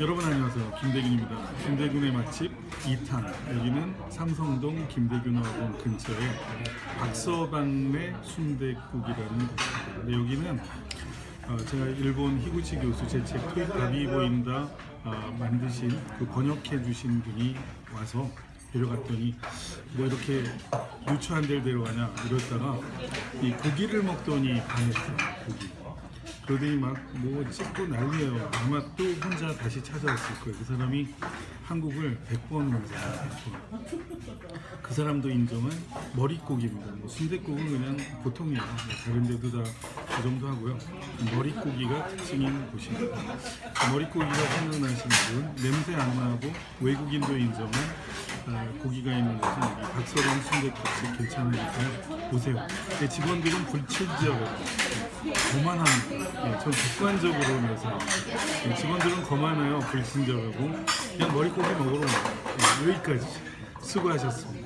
여러분 안녕하세요. 김대균입니다. 김대균의 맛집 2탄. 여기는 삼성동 김대균학원 근처에 박서방네 순대국이라는 곳입니다. 근데 여기는 어, 제가 일본 히구치 교수 제 책 답이 보인다 어, 만드신 그 번역해 주신 분이 와서 데려갔더니 뭐 이렇게 유치한 데를 데려가냐 이랬다가 이 고기를 먹더니 반했어 고기. 그러더니 막 뭐 찍고 난리예요. 아마 또 혼자 다시 찾아왔을 거예요. 그 사람이 한국을 100번 오잖아요. 100번. 그 사람도 인정한 머릿고기입니다. 뭐 순대국은 그냥 보통이에요. 뭐 다른 데도 다 그 정도 하고요. 머릿고기가 특징인 곳입니다. 머릿고기가 생각나시는 분, 냄새 안 나고 외국인도 인정한 아, 고기가 있는 곳은 박서방 순대국이 괜찮으니까 오세요. 제 직원들은 불칠지어요. 거만합니다. 예, 전 객관적으로 면서 예, 직원들은 거만해요. 불친절하고 그냥 머릿고기 먹으러 와요. 예, 여기까지 수고하셨습니다.